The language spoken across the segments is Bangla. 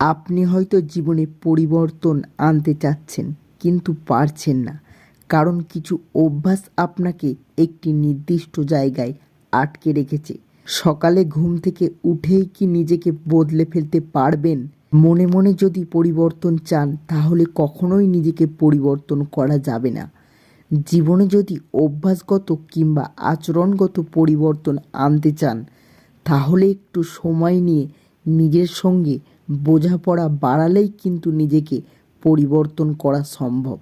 আপনি হয়তো জীবনে পরিবর্তন আনতে চাচ্ছেন, কিন্তু পারছেন না। কারণ কিছু অভ্যাস আপনাকে একটি নির্দিষ্ট জায়গায় আটকে রেখেছে। সকালে ঘুম থেকে উঠেই কি নিজেকে বদলে ফেলতে পারবেন? মনে মনে যদি পরিবর্তন চান, তাহলে কখনোই নিজেকে পরিবর্তন করা যাবে না। জীবনে যদি অভ্যাসগত কিংবা আচরণগত পরিবর্তন আনতে চান, তাহলে একটু সময় নিয়ে নিজের সঙ্গে বোঝাপড়া বাড়ালেই কিন্তু নিজেকে পরিবর্তন করা সম্ভব।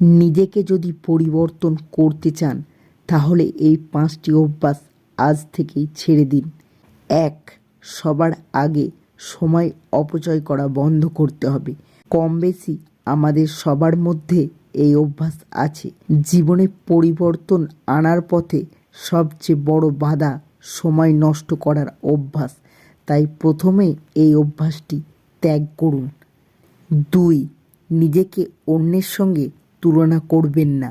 নিজেকে যদি পরিবর্তন করতে চান, তাহলে এই পাঁচটি অভ্যাস আজ থেকেই ছেড়ে দিন। এক, সবার আগে সময় অপচয় করা বন্ধ করতে হবে। কম বেশি আমাদের সবার মধ্যে এই অভ্যাস আছে। জীবনে পরিবর্তন আনার পথে সবচেয়ে বড় বাধা সময় নষ্ট করার অভ্যাস। তাই প্রথমে এই অভ্যাসটি ত্যাগ করুন। দুই, নিজেকে অন্যের সঙ্গে তুলনা করবেন না।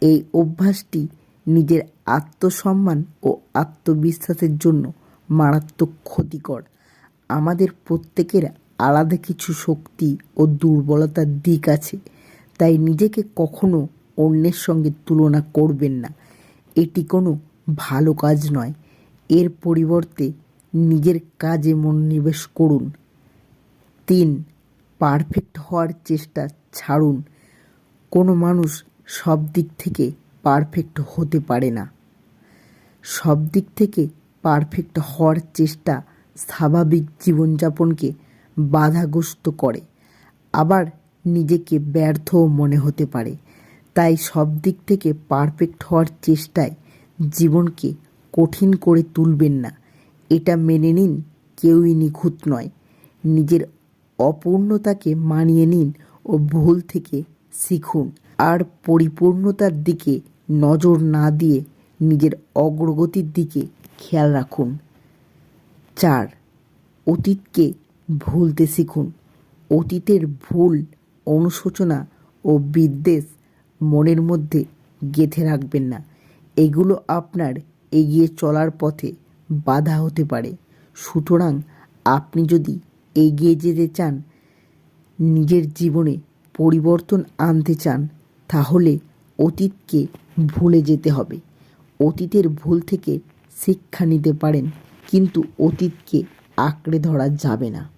এই অভ্যাসটি নিজের আত্মসম্মান ও আত্মবিশ্বাসের জন্য মারাত্মক ক্ষতিকর। আমাদের প্রত্যেকের আলাদা কিছু শক্তি ও দুর্বলতার দিক আছে, তাই নিজেকে কখনো অন্যের সঙ্গে তুলনা করবেন না। এটি কোনো ভালো কাজ নয়। এর পরিবর্তে নিজের কাজে মনোনিবেশ করুন। তিন। পারফেক্ট হওয়ার চেষ্টা ছাড়ুন। কোনো মানুষ সব দিক থেকে পারফেক্ট হতে পারে না। সব দিক থেকে পারফেক্ট হওয়ার চেষ্টা স্বাভাবিক জীবনযাপনকে বাধাগ্রস্ত করে। আবার নিজেকে ব্যর্থও মনে হতে পারে। তাই সব দিক থেকে পারফেক্ট হওয়ার চেষ্টায় জীবনকে কঠিন করে তুলবেন না। এটা মেনে নিন, কেউই নিখুঁত নয়। নিজের অপূর্ণতাকে মানিয়ে নিন ও ভুল থেকে শিখুন। আর পরিপূর্ণতার দিকে নজর না দিয়ে নিজের অগ্রগতির দিকে খেয়াল রাখুন। চার, অতীতকে ভুলতে শিখুন। অতীতের ভুল অনুশোচনা ও বিদ্বেষ মনের মধ্যে গেঁথে রাখবেন না। এগুলো আপনার এগিয়ে চলার পথে বাধা হতে পারে। সুতরাং আপনি যদি এগিয়ে যেতে চান, নিজের জীবনে পরিবর্তন আনতে চান, তাহলে অতীতকে ভুলে যেতে হবে। অতীতের ভুল থেকে শিক্ষা নিতে পারেন, কিন্তু অতীতকে আঁকড়ে ধরা যাবে না।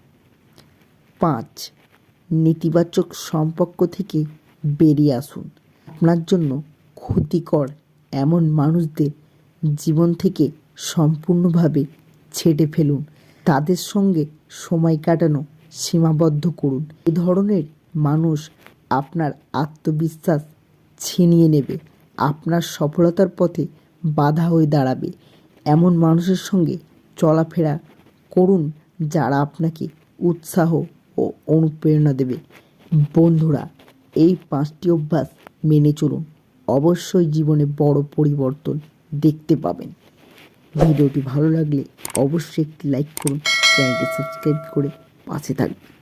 পাঁচ, নেতিবাচক সম্পর্ক থেকে বেরিয়ে আসুন। আপনার জন্য ক্ষতিকর এমন মানুষদের জীবন থেকে সম্পূর্ণভাবে ছেটে ফেলুন। তাদের সঙ্গে সময় কাটানো সীমাবদ্ধ করুন। এ ধরনের মানুষ আপনার আত্মবিশ্বাস ছিনিয়ে নেবে। আপনার সফলতার পথে বাধা হয়ে দাঁড়াবে। এমন মানুষের সঙ্গে চলাফেরা করুন যারা আপনাকে উৎসাহ ও অনুপ্রেরণা দেবে। বন্ধুরা, এই পাঁচটি অভ্যাস মেনে চলুন। অবশ্যই জীবনে বড় পরিবর্তন দেখতে পাবেন। ভিডিওটি ভালো লাগলে অবশ্যই একটি লাইক করুন চ্যানেলটি সাবস্ক্রাইব করে পাশে থাকবেন।